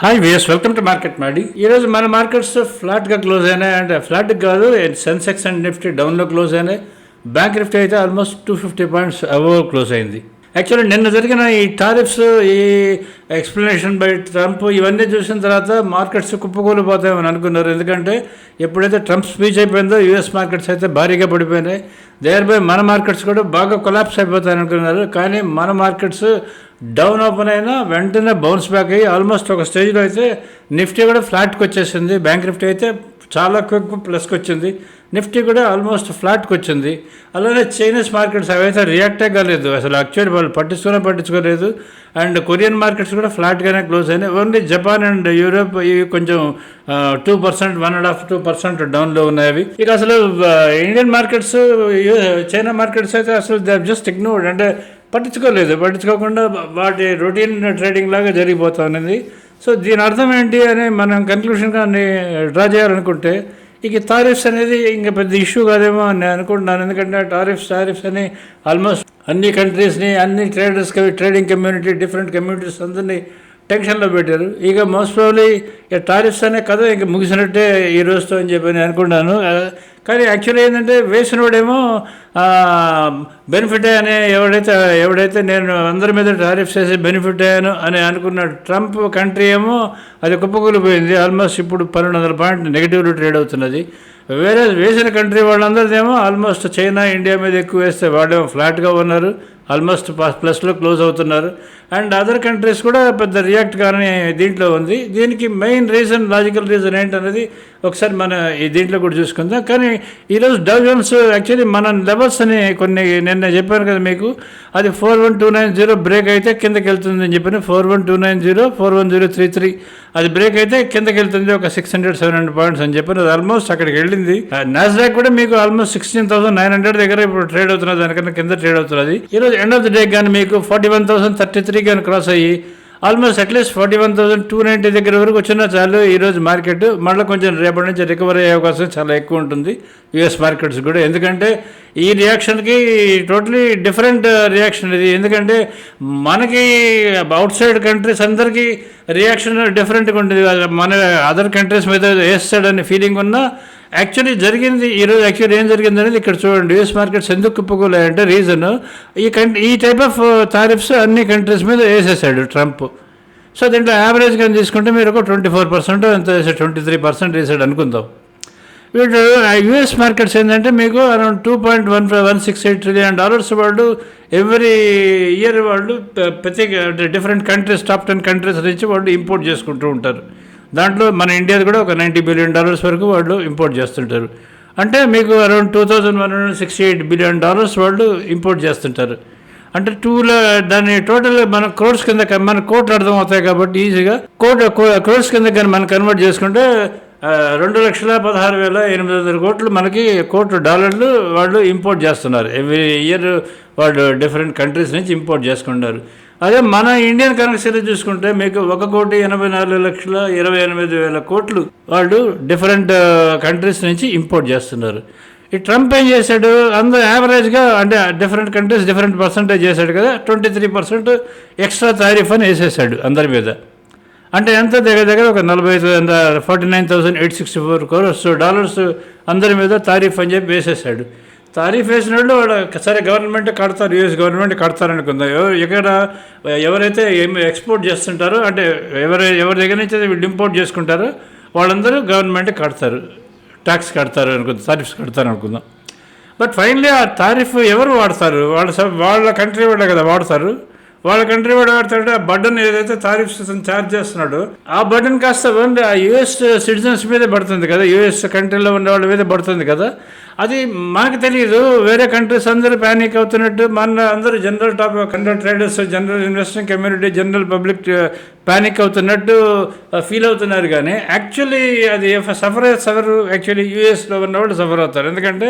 Hi guys welcome to market Mady ఈరోజు మన markets ఫ్లాట్గా క్లోజ్ అయినాయి. అంటే ఫ్లాట్ కాదు సెన్సెక్స్ అండ్ నిఫ్టీ డౌన్లో క్లోజ్ అయినాయి. బ్యాంక్ నిఫ్టీ అయితే almost two fifty points above close అయింది. యాక్చువల్లీ నిన్న జరిగిన ఈ టారిఫ్స్ ఈ ఎక్స్ప్లెనేషన్ బై ట్రంప్ ఇవన్నీ చూసిన తర్వాత మార్కెట్స్ కుప్పకూలిపోతాయని అనుకున్నారు. ఎందుకంటే ఎప్పుడైతే ట్రంప్ స్పీచ్ అయిపోయిందో యూఎస్ మార్కెట్స్ అయితే భారీగా పడిపోయినాయి. దేర్ బై మన మార్కెట్స్ కూడా బాగా కొలాప్స్ అయిపోతాయని అనుకున్నారు. కానీ మన మార్కెట్స్ డౌన్ ఓపెన్ అయినా వెంటనే బౌన్స్ బ్యాక్ అయ్యి ఆల్మోస్ట్ ఒక స్టేజ్లో అయితే నిఫ్టీ కూడా ఫ్లాట్కి వచ్చేసింది. బ్యాంక్ నిఫ్టీ అయితే చాలా క్విక్ ప్లస్కి వచ్చింది. నిఫ్టీ కూడా ఆల్మోస్ట్ ఫ్లాట్కి వచ్చింది. అలానే చైనీస్ మార్కెట్స్ అవైతే రియాక్టే కాలేదు. అసలు యాక్చువల్లీ వాళ్ళు పట్టించుకునే పట్టించుకోలేదు. అండ్ కొరియన్ మార్కెట్స్ కూడా ఫ్లాట్గానే క్లోజ్ అయినాయి. ఓన్లీ జపాన్ అండ్ యూరోప్ ఇవి కొంచెం two percent one and half two percent డౌన్లో ఉన్నాయి అవి. ఇక అసలు ఇండియన్ మార్కెట్స్ చైనా మార్కెట్స్ అయితే అసలు దే జస్ట్ ఇగ్నోర్డ్ అంటే పట్టించుకోలేదు. పట్టించుకోకుండా వాటి రొటీన్ ట్రేడింగ్ లాగా జరిగిపోతా ఉన్నది సో దీని అర్థం ఏంటి అని మనం కన్క్లూషన్గా డ్రా చేయాలనుకుంటే ఇక టారిఫ్స్ అనేది ఇంకా పెద్ద ఇష్యూ కాదేమో అని నేను అనుకుంటున్నాను. ఎందుకంటే టారిఫ్స్ టారిఫ్స్ అని ఆల్మోస్ట్ అన్ని కంట్రీస్ని అన్ని traders trading community different communities అందరినీ టెన్షన్లో పెట్టారు. ఇక మోస్ట్ ప్రాబ్లీ ఇక టారిఫ్స్ అనే కథ ఇంక ముగిసినట్టే ఈ రోజుతో అని చెప్పి నేను అనుకుంటాను. కానీ యాక్చువల్లీ ఏంటంటే వేసినోడేమో బెనిఫిట్ అనే ఎవడైతే ఎవడైతే నేను అందరి మీద టారిఫ్స్ చేసి బెనిఫిట్ అయ్యాను అని అనుకున్న ట్రంప్ కంట్రీ ఏమో అది కుప్పకూలిపోయింది. ఆల్మోస్ట్ ఇప్పుడు పన్నెండు వందల పాయింట్ నెగిటివ్లో ట్రేడ్ అవుతున్నది. వేరే వేసిన కంట్రీ వాళ్ళందరిదేమో ఆల్మోస్ట్ చైనా ఇండియా మీద ఎక్కువ వేస్తే వాళ్ళేమో ఫ్లాట్గా ఉన్నారు. ఆల్మోస్ట్ ప్లస్లో క్లోజ్ అవుతున్నారు. అండ్ అదర్ కంట్రీస్ కూడా పెద్ద రియాక్ట్ కానీ దీంట్లో ఉంది. దీనికి మెయిన్ రీజన్ లాజికల్ రీజన్ ఏంటనేది ఒకసారి మన ఈ దీంట్లో కూడా చూసుకుందాం. కానీ ఈరోజు డౌజన్స్ యాక్చువల్లీ మన లెవెల్స్ అని కొన్ని నిన్న చెప్పాను కదా మీకు. అది four one two nine zero break అయితే కిందకి వెళ్తుంది అని four one two nine zero four one zero three three అది బ్రేక్ అయితే కిందకి వెళ్తుంది ఒక six hundred seven hundred points అని చెప్పి అది ఆల్మోస్ట్ అక్కడికి వెళ్ళింది. నాస్డాక్ కూడా మీకు almost sixteen thousand nine hundred దగ్గర ఇప్పుడు ట్రేడ్ అవుతున్నది దానికన్నా కింద ట్రేడ్ అవుతున్నది. ఈరోజు ఎండ్ ఆఫ్ ద డే కానీ మీకు forty one thousand thirty three కానీ క్రాస్ అయ్యి almost at least forty one thousand two ninety దగ్గర వరకు వచ్చినా చాలు. ఈరోజు మార్కెట్ మళ్ళీ కొంచెం రేపటి నుంచి రికవరీ అయ్యే అవకాశం చాలా ఎక్కువ ఉంటుంది. యుఎస్ మార్కెట్స్ కూడా. ఎందుకంటే ఈ రియాక్షన్కి టోటలీ డిఫరెంట్ రియాక్షన్ ఇది. ఎందుకంటే మనకి అవుట్ సైడ్ కంట్రీస్ అందరికీ రియాక్షన్ డిఫరెంట్గా ఉంటుంది. మన అదర్ కంట్రీస్ మీద వేస్తాడని ఫీలింగ్ ఉన్నా యాక్చువల్లీ జరిగింది ఈరోజు యాక్చువల్లీ ఏం జరిగింది అనేది ఇక్కడ చూడండి. యూఎస్ మార్కెట్స్ ఎందుకు కుప్పకూలాయంటే రీజన్ ఈ కంట్రీ ఈ టైప్ ఆఫ్ టారిఫ్స్ అన్ని కంట్రీస్ మీద వేసేసాడు ట్రంప్. సో దీంట్లో యావరేజ్ తీసుకుంటే మీరు ఒక ట్వంటీ ఫోర్ పర్సెంట్ ఎంత వేసాడు ట్వంటీ త్రీ పర్సెంట్ వేసాడు అనుకుందాం. వీళ్ళు యుఎస్ మార్కెట్స్ ఏంటంటే మీకు around two point one five one six eight trillion dollars వాళ్ళు ఎవ్రీ ఇయర్ వాళ్ళు ప్ర- ప్రతి different countries top ten countries నుంచి వాళ్ళు ఇంపోర్ట్ చేసుకుంటూ ఉంటారు. దాంట్లో మన ఇండియాది కూడా ఒక నైంటీ బిలియన్ డాలర్స్ వరకు వాళ్ళు ఇంపోర్ట్ చేస్తుంటారు. అంటే మీకు around two thousand one hundred sixty eight billion dollars వాళ్ళు ఇంపోర్ట్ చేస్తుంటారు. అంటే టూలో దాని టోటల్ మన క్రోడ్స్ కింద మన కోట్లు అర్థం అవుతాయి కాబట్టి ఈజీగా కోట్ క్రోడ్స్ కింద కానీ మనం కన్వర్ట్ చేసుకుంటే రెండు లక్షల పదహారు వేల ఎనిమిది వందల కోట్లు మనకి కోట్లు డాలర్లు వాళ్ళు ఇంపోర్ట్ చేస్తున్నారు. ఎవ్రీ ఇయర్ వాళ్ళు డిఫరెంట్ కంట్రీస్ నుంచి ఇంపోర్ట్ చేసుకుంటారు అదే మన ఇండియన్ కరెన్సీలో చూసుకుంటే మీకు ఒక కోటి ఎనభై నాలుగు లక్షల ఇరవై ఎనిమిది వేల కోట్లు వాళ్ళు డిఫరెంట్ కంట్రీస్ నుంచి ఇంపోర్ట్ చేస్తున్నారు. ఈ ట్రంప్ ఏం చేశాడు? అందరూ యావరేజ్గా అంటే డిఫరెంట్ కంట్రీస్ డిఫరెంట్ పర్సంటేజ్ చేశాడు కదా twenty three percent extra tariff అని వేసేసాడు అందరి మీద. అంటే ఎంత? దగ్గర దగ్గర ఒక నలభై forty nine thousand eight sixty four crores dollars అందరి మీద తారీఫ్ అని చెప్పి వేసేసాడు తారీఫ్ వేసిన వాళ్ళు వాడు సరే గవర్నమెంట్ కడతారు యూఎస్ గవర్నమెంట్ కడతారు అనుకుందాం ఎవరు ఎక్కడ ఎవరైతే ఏమి ఎక్స్పోర్ట్ చేస్తుంటారో అంటే ఎవరు ఎవరి దగ్గర నుంచి వీళ్ళు ఇంపోర్ట్ చేసుకుంటారో వాళ్ళందరూ గవర్నమెంట్ కడతారు ట్యాక్స్ కడతారు అనుకుందాం తారీఫ్స్ కడతారు అనుకుందాం. బట్ ఫైనలీ ఆ తారీఫ్ ఎవరు వాడతారు? వాళ్ళ వాళ్ళ కంట్రీ వాళ్ళే కదా వాడతారు. వాళ్ళ కంట్రీ వాడు వాడతాడు ఆ బడ్డన్ ఏదైతే తారీఫ్స్ ఛార్జ్ చేస్తున్నాడో ఆ బడ్డన్ కాస్త ఓన్లీ ఆ యుఎస్ సిటిజన్స్ మీదే పడుతుంది కదా యుఎస్ కంట్రీలో ఉన్న వాళ్ళ మీద పడుతుంది కదా. అది మనకు తెలియదు వేరే కంట్రీస్ అందరూ ప్యానిక్ అవుతున్నట్టు మన అందరూ general top control traders general investing community general public panic అవుతున్నట్టు uh, ఫీల్ అవుతున్నారు కానీ యాక్చువల్లీ అది సఫర్ సఫర్ యాక్చువల్లీ యూఎస్లో ఉన్నవాళ్ళు సఫర్ అవుతారు. ఎందుకంటే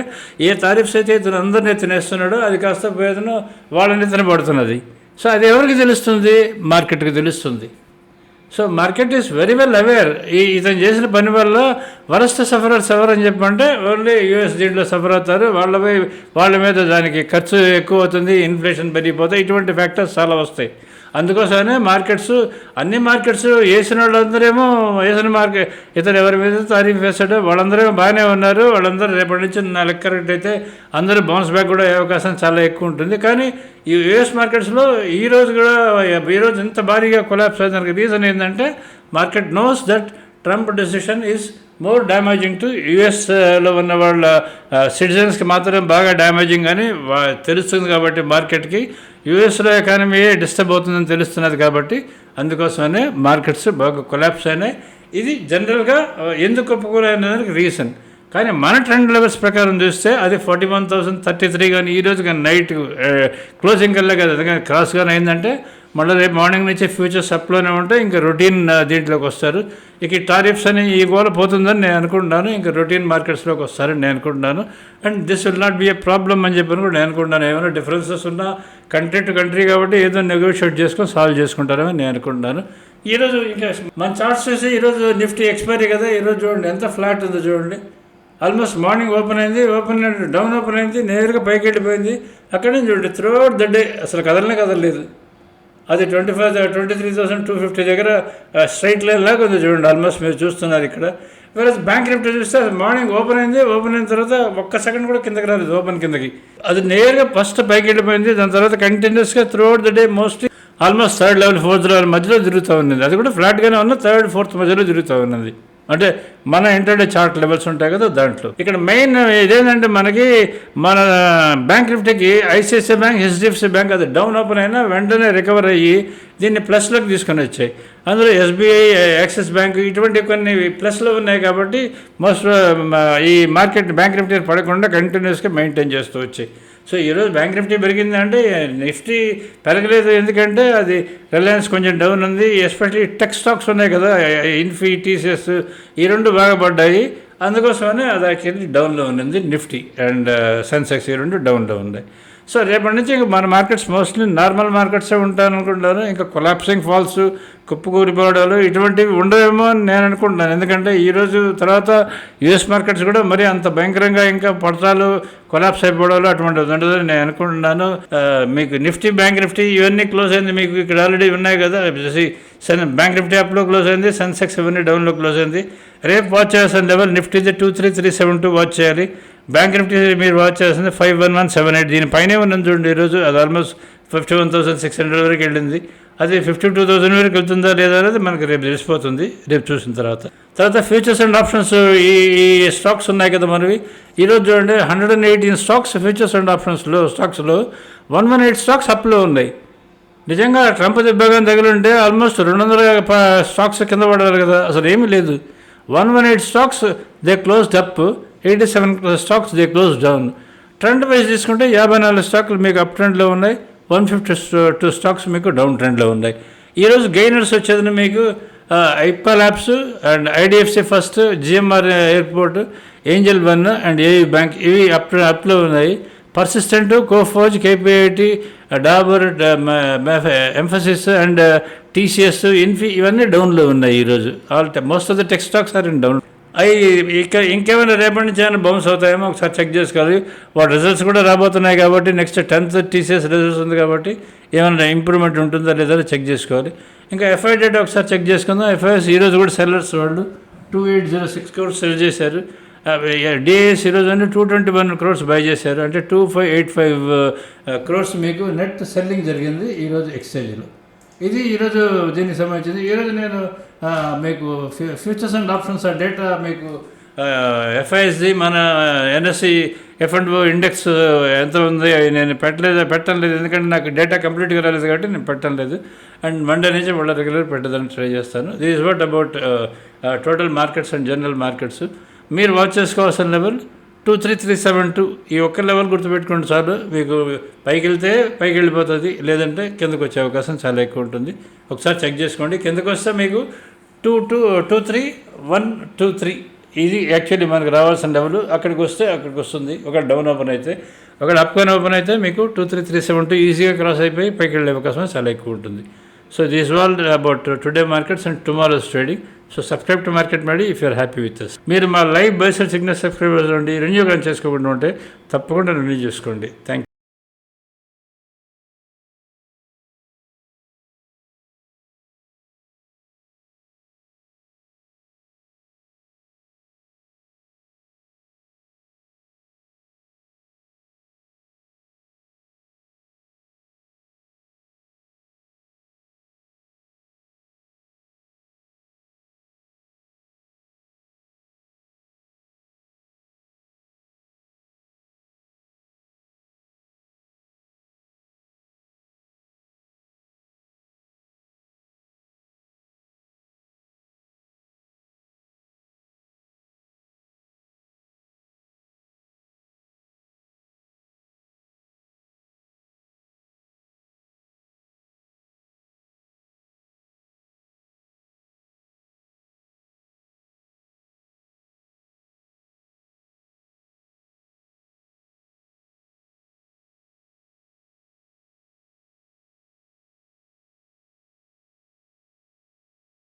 ఏ తారీఫ్స్ అయితే ఇతను అందరినీ తినేస్తున్నాడో అది కాస్త పేదను వాళ్ళని తినబడుతున్నది. సో అది ఎవరికి తెలుస్తుంది? మార్కెట్కి తెలుస్తుంది. So market is very well aware. ఈ ఇతను చేసిన పని వల్ల వరస్ట్ సఫరర్స్ ఎవరు అని చెప్పంటే ఓన్లీ యూఎస్ దీంట్లో సఫర్ అవుతారు. వాళ్ళపై వాళ్ళ మీద దానికి ఖర్చు ఎక్కువ అవుతుంది ఇన్ఫ్లేషన్ పెరిగిపోతాయి ఇటువంటి ఫ్యాక్టర్స్ చాలా వస్తాయి. అందుకోసమే మార్కెట్స్ అన్ని మార్కెట్స్ వేసిన వాళ్ళందరేమో వేసిన మార్కెట్ ఇతను ఎవరి మీద తారీఫ్ వేస్తాడో వాళ్ళందరూ బాగానే ఉన్నారు. వాళ్ళందరూ రేపటి నుంచి నా లెక్క అయితే అందరూ బౌన్స్ బ్యాక్ కూడా అయ్యే అవకాశం చాలా ఎక్కువ ఉంటుంది. కానీ ఈ యుఎస్ మార్కెట్స్లో ఈ రోజు కూడా ఈ రోజు ఇంత భారీగా కొలాప్స్ అయ్యేదానికి రీజన్ ఏంటంటే market knows that Trump decision is more damaging to యుఎస్లో ఉన్న వాళ్ళ uh, సిటిజన్స్కి మాత్రం బాగా డ్యామేజింగ్ అని తెలుస్తుంది కాబట్టి మార్కెట్కి యుఎస్లో ఎకానమీ డిస్టర్బ్ అవుతుందని తెలుస్తున్నది కాబట్టి అందుకోసమనే మార్కెట్స్ బాగా కొలాప్స్ అయినాయి. ఇది జనరల్గా uh, ఎందుకు ఒప్పుకోలేదానికి రీజన్ కానీ మన ట్రెండ్ లెవెల్స్ ప్రకారం చూస్తే అది forty one thousand thirty three కానీ ఈరోజు కానీ నైట్ క్లోజింగ్ uh, కల్లా కదా. అది కానీ క్రాస్ కానీ అయిందంటే మళ్ళీ రేపు మార్నింగ్ నుంచి ఫ్యూచర్స్ అప్లోనే ఉంటే ఇంకా రొటీన్ దీంట్లోకి వస్తారు. ఇక ఈ టారిఫ్స్ అని ఈ గోల పోతుందని నేను అనుకుంటున్నాను. ఇంకా రొటీన్ మార్కెట్స్లోకి వస్తారని నేను అనుకుంటున్నాను. And this will not be a problem అని చెప్పి కూడా నేను అనుకుంటున్నాను. ఏమైనా డిఫరెన్సెస్ ఉన్నా కంట్రీ టు కంట్రీ కాబట్టి ఏదో నెగోషియేట్ చేసుకొని సాల్వ్ చేసుకుంటారని నేను అనుకుంటున్నాను. ఈరోజు ఇంకా మన చార్ట్స్ చూసి ఈరోజు నిఫ్టీ ఎక్స్పైరీ కదా. ఈరోజు చూడండి ఎంత ఫ్లాట్ ఉందో చూడండి. ఆల్మోస్ట్ మార్నింగ్ ఓపెన్ అయింది ఓపెన్ డౌన్ ఓపెన్ అయింది నేరుగా పైకి వెళ్ళిపోయింది. అక్కడ నుంచి చూడండి త్రూ అవుట్ ద డే అసలు కదలనే కదలలేదు. అది twenty five twenty three thousand two fifty దగ్గర స్ట్రైట్ లైన్ లాగా ఉంది చూడండి ఆల్మోస్ట్ మీరు చూస్తున్నారు ఇక్కడ. వేరే బ్యాంక్ నిఫ్టీ చూస్తే మార్నింగ్ ఓపెన్ అయింది ఓపెన్ అయిన తర్వాత ఒక్క సెకండ్ కూడా కిందకి రాలేదు ఓపెన్ కిందకి. అది నేరుగా ఫస్ట్ పైకి వెళ్ళిపోయింది దాని తర్వాత కంటిన్యూస్గా throughout the day mostly almost third level fourth level మధ్యలో తిరుగుతూ ఉన్నది. అది కూడా ఫ్లాట్గానే ఉన్న థర్డ్ ఫోర్త్ మధ్యలో తిరుగుతూ ఉన్నది. అంటే మన ఇంటర్డే చార్ట్ లెవెల్స్ ఉంటాయి కదా దాంట్లో. ఇక్కడ మెయిన్ ఇదేంటంటే మనకి మన బ్యాంక్ నిఫ్టీకి ఐసిఐసిఐ బ్యాంక్ హెచ్డిఎఫ్సి బ్యాంక్ అది డౌన్ ఓపెన్ అయినా వెంటనే రికవర్ అయ్యి దీన్ని ప్లస్లోకి తీసుకొని వచ్చాయి. అందులో ఎస్బీఐ యాక్సిస్ బ్యాంక్ ఇటువంటి కొన్ని ప్లస్లో ఉన్నాయి కాబట్టి మోస్ట్ ఈ మార్కెట్ బ్యాంక్ నిఫ్టీ పడకుండా కంటిన్యూస్గా మెయింటైన్ చేస్తూ వచ్చాయి. సో ఈరోజు బ్యాంక్ నిఫ్టీ పెరిగింది అంటే నిఫ్టీ పెరగలేదు ఎందుకంటే అది రిలయన్స్ కొంచెం డౌన్ ఉంది. ఎస్పెషల్లీ టెక్ స్టాక్స్ ఉన్నాయి కదా ఇన్ఫీ టీసీఎస్ ఈ రెండు బాగా పడ్డాయి. అందుకోసమనే అది యాక్చువల్లీ డౌన్లో ఉన్నది నిఫ్టీ అండ్ సెన్సెక్స్ ఈ రెండు డౌన్లో ఉన్నాయి. సో రేపటి నుంచి ఇంకా మన మార్కెట్స్ మోస్ట్లీ నార్మల్ మార్కెట్సే ఉంటాను అనుకుంటాను ఇంకా కొలాప్సింగ్ ఫాల్స్ కుప్పకూరిపోవడాలు ఇటువంటివి ఉండవేమో అని నేను అనుకుంటున్నాను. ఎందుకంటే ఈరోజు తర్వాత యుఎస్ మార్కెట్స్ కూడా మరి అంత భయంకరంగా ఇంకా పడతాలు కొలాప్స్ అయిపోవడాలు అటువంటిది ఉండదని నేను అనుకుంటున్నాను. మీకు నిఫ్టీ బ్యాంక్ నిఫ్టీ ఇవన్నీ క్లోజ్ అయింది. మీకు ఇక్కడ ఆల్రెడీ ఉన్నాయి కదా. సెన్ బ్యాంక్ నిఫ్టీ యాప్లో క్లోజ్ అయింది. సెన్సెక్స్ ఇవన్నీ డౌన్లో క్లోజ్ అయింది. రేపు వాచ్ చేయాల్సిన level Nifty two three three seven two watch చేయాలి. బ్యాంక్ నిఫ్టీ మీరు వాచ్ చేస్తుంది five one one seven eight దీనిపైనే ఉన్నది చూడండి ఈరోజు. అది almost fifty one thousand six hundred వరకు వెళ్ళింది. అది ఫిఫ్టీ టూ థౌసండ్ వరకు వెళ్తుందా లేదా అనేది మనకి రేపు తెలిసిపోతుంది. రేపు చూసిన తర్వాత. తర్వాత ఫ్యూచర్స్ అండ్ ఆప్షన్స్ ఈ ఈ స్టాక్స్ ఉన్నాయి కదా మనవి. ఈరోజు చూడండి hundred and eighteen stocks futures and ఆప్షన్స్లో స్టాక్స్లో వన్ వన్ ఎయిట్ స్టాక్స్ అప్లో ఉన్నాయి. నిజంగా ట్రంప్ దెబ్బగా తగిలింటే ఆల్మోస్ట్ రెండు వందల స్టాక్స్ కింద పడాలి కదా. అసలు ఏమీ లేదు. One one eight stocks they closed up eighty seven stocks they close down trend wise తీసుకుంటే యాభై నాలుగు స్టాక్లు మీకు అప్ ట్రెండ్లో ఉన్నాయి. వన్ ఫిఫ్టీ టూ స్టాక్స్ మీకు డౌన్ ట్రెండ్లో ఉన్నాయి. ఈరోజు గెయినర్స్ వచ్చేది మీకు Ipca labs and IDFC first GMR airport Angel One and AU bank ఇవి అప్ అప్లో ఉన్నాయి. Persistent Coforge KPIT Dabur Mphasis and TCS Infy ఇవన్నీ డౌన్లో ఉన్నాయి ఈరోజు almost of the tech stocks are in down అవి ఇంకా ఇంకేమైనా రేపటి నుంచి ఏమైనా బౌన్స్ అవుతాయేమో ఒకసారి చెక్ చేసుకోవాలి. వాటి రిజల్ట్స్ కూడా రాబోతున్నాయి కాబట్టి నెక్స్ట్ టెన్త్ టీసీఎస్ రిజల్ట్స్ ఉంది కాబట్టి ఏమైనా ఇంప్రూవ్మెంట్ ఉంటుందా లేదా చెక్ చేసుకోవాలి. ఇంకా ఎఫ్ఐ డేట్ ఒకసారి చెక్ చేసుకుందాం. ఎఫ్ఐఎస్ ఈరోజు కూడా సెల్లర్స్ వాళ్ళు two eight zero six crores sell చేశారు. డిఏఎస్ ఈరోజు అంటే two twenty one crores buy చేశారు. అంటే two five eight five crores మీకు నెట్ సెల్లింగ్ జరిగింది ఈరోజు ఎక్స్చేంజ్లో ఇది ఈరోజు దీనికి సంబంధించింది. ఈరోజు నేను మీకు ఫ్యూచర్స్ అండ్ ఆప్షన్స్ ఆ డేటా మీకు ఎఫ్ఐఎస్ది మన ఎన్ఎస్సి ఎఫ్ అండ్ ఇండెక్స్ ఎంత ఉంది అవి నేను పెట్టలేదు పెట్టడం లేదు. ఎందుకంటే నాకు డేటా కంప్లీట్గా రాలేదు కాబట్టి నేను పెట్టడం లేదు. అండ్ మండే నుంచి మళ్ళీ రెగ్యులర్ పెట్టడానికి ట్రై చేస్తాను. This what about total markets and general markets మీరు వాచ్ చేసుకోవాల్సిన level two three three seven two ఈ ఒక్క లెవెల్ గుర్తుపెట్టుకోండి చాలు మీకు పైకి వెళ్తే పైకి వెళ్ళిపోతుంది లేదంటే కిందకు వచ్చే అవకాశం చాలా ఎక్కువ ఉంటుంది ఒకసారి చెక్ చేసుకోండి. కిందకు వస్తే మీకు two two two three one two three ఇది యాక్చువల్లీ మనకు రావాల్సిన లెవెల్ అక్కడికి వస్తే అక్కడికి వస్తుంది ఒక డౌన్ ఓపెన్ అయితే ఒక అప్ ఓపెన్ అయితే మీకు two three three seven two ఈజీగా క్రాస్ అయిపోయి పైకి వెళ్ళే అవకాశం చాలా ఎక్కువ ఉంటుంది so this wall about today markets and tomorrow's trading so subscribe to market మేడి if you're happy with us మీరు మా live buy sell signal subscribers ఉండి రెన్యూ కానీ చేసుకోకుండా ఉంటే తప్పకుండా రెన్యూ చేసుకోండి. Thank you